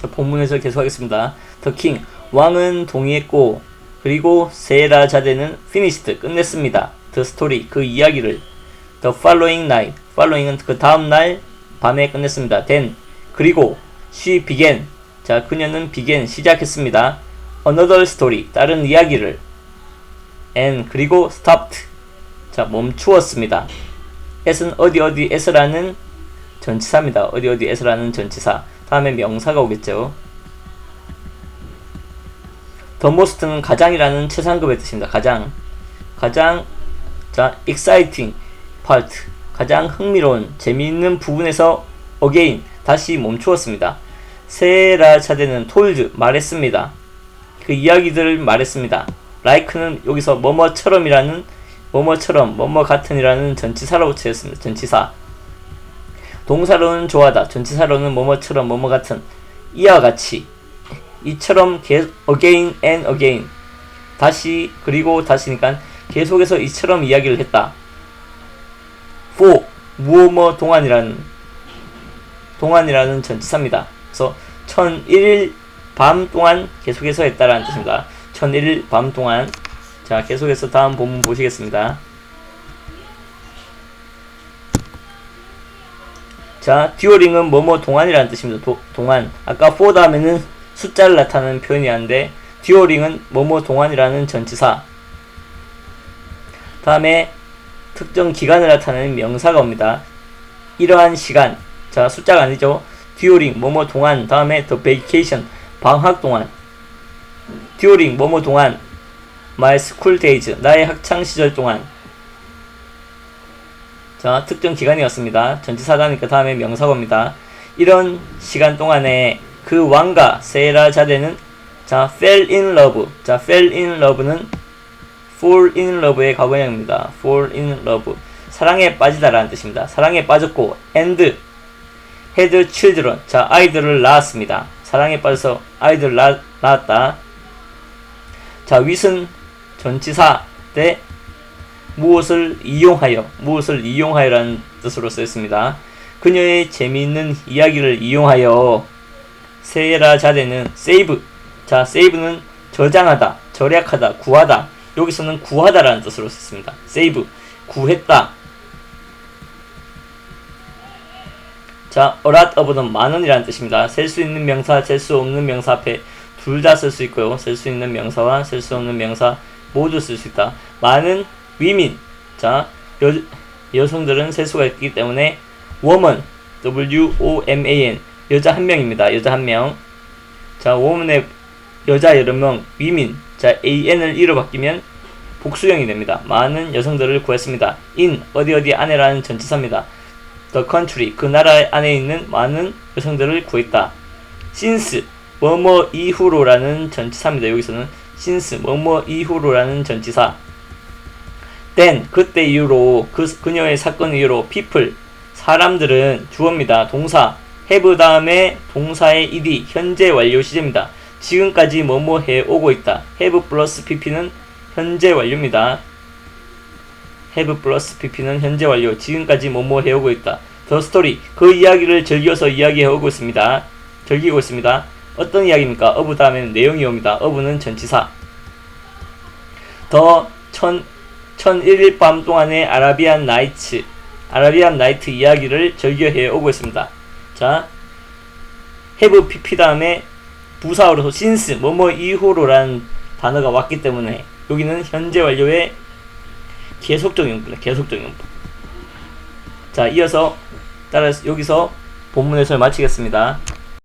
자, 본문에서 계속하겠습니다. The king 왕은 동의했고 그리고 세라 자대는 finished 끝냈습니다. The story 그 이야기를 The following night following은 그 다음 날 밤에 끝냈습니다. Then 그리고 she began 자 그녀는 began 시작했습니다. Another story 다른 이야기를 and 그리고 stopped 자 멈추었습니다. at은 어디 어디에서라는 전치사입니다. 어디 어디에서라는 전치사 다음에 명사가 오겠죠. The most는 가장이라는 최상급의 뜻입니다. 가장 가장 자 exciting part 가장 흥미로운 재미있는 부분에서 again 다시 멈추었습니다. 세라 차대는 told 말했습니다. 그 이야기들을 말했습니다. like는 여기서 뭐뭐처럼이라는 뭐뭐처럼 뭐뭐 같은이라는 전치사로 채였습니다. 전치사 동사로는 좋아하다 전치사로는 뭐뭐처럼 뭐뭐 같은 이와 같이 이처럼 계, again and again 다시 그리고 다시니까 계속해서 이처럼 이야기를 했다. for 무엇뭐 동안이라는 동안이라는 전치사입니다. 그래서 1001일 밤 동안 계속해서 했다라는 뜻입니다. 1001일 밤 동안 자 계속해서 다음 본문 보시겠습니다. 자 듀오링은 뭐뭐 동안이라는 뜻입니다. 도, 동안. 아까 for 다음에는 숫자를 나타내는 표현이었는데 듀오링은 뭐뭐 동안이라는 전치사. 다음에 특정 기간을 나타내는 명사가 옵니다. 이러한 시간. 자 숫자가 아니죠. 듀오링 뭐뭐 동안. 다음에 the vacation 방학 동안. 듀오링 뭐뭐 동안. My school days 나의 학창 시절 동안 자 특정 기간이었습니다. 전치사다니까 다음에 명사가 옵니다. 이런 시간 동안에 그 왕과 세라 자대는 자 fell in love 자 fell in love는 fall in love의 과거형입니다. fall in love 사랑에 빠지다라는 뜻입니다. 사랑에 빠졌고 and had children 자 아이들을 낳았습니다. 사랑에 빠져서 아이들 낳, 낳았다. 자 윗은 전치사 때 무엇을 이용하여 무엇을 이용하여라는 뜻으로 쓰였습니다. 그녀의 재미있는 이야기를 이용하여 세라 자대는 save 자 save는 저장하다 절약하다 구하다 여기서는 구하다라는 뜻으로 썼습니다. save 구했다. 자, a lot of는 많은이라는 뜻입니다. 셀 수 있는 명사, 셀 수 없는 명사 앞에 둘 다 쓸 수 있고요. 셀 수 있는 명사와 셀 수 없는 명사 모두 쓸 수 있다. 많은 위민. 자, 여, 여성들은 셀 수가 있기 때문에 woman, W-O-M-A-N 여자 한 명입니다. 여자 한 명. 자, woman의 여자 여러 명, 위민. 자, AN을 E로 바뀌면 복수형이 됩니다. 많은 여성들을 구했습니다. in 어디 어디 안에라는 전치사입니다. the country 그 나라 안에 있는 많은 여성들을 구했다. since 뭐뭐 이후로라는 전치사입니다. 여기서는 since 뭐뭐 이후로라는 전치사. Then 그때 이후로 그 그녀의 사건 이후로 people 사람들은 주어입니다. 동사 have 다음에 동사의 ed 현재 완료 시제입니다. 지금까지 뭐뭐 해 오고 있다. have 플러스 pp는 현재 완료입니다. have 플러스 pp는 현재 완료. 지금까지 뭐뭐 해 오고 있다. The story 그 이야기를 즐겨서 이야기해 오고 있습니다. 즐기고 있습니다. 어떤 이야기입니까? of 다음에는 내용이 옵니다. of는 전치사. 더 천, 1001일 밤 동안의 아라비안 나이츠 아라비안 나이트 이야기를 즐겨해 오고 있습니다. 자, have pp 다음에 부사어로서 since 뭐뭐 이후로라는 단어가 왔기 때문에 여기는 현재 완료의 계속적 용부입니다. 계속적 용부. 자, 이어서 따라 여기서 본문 해설 마치겠습니다.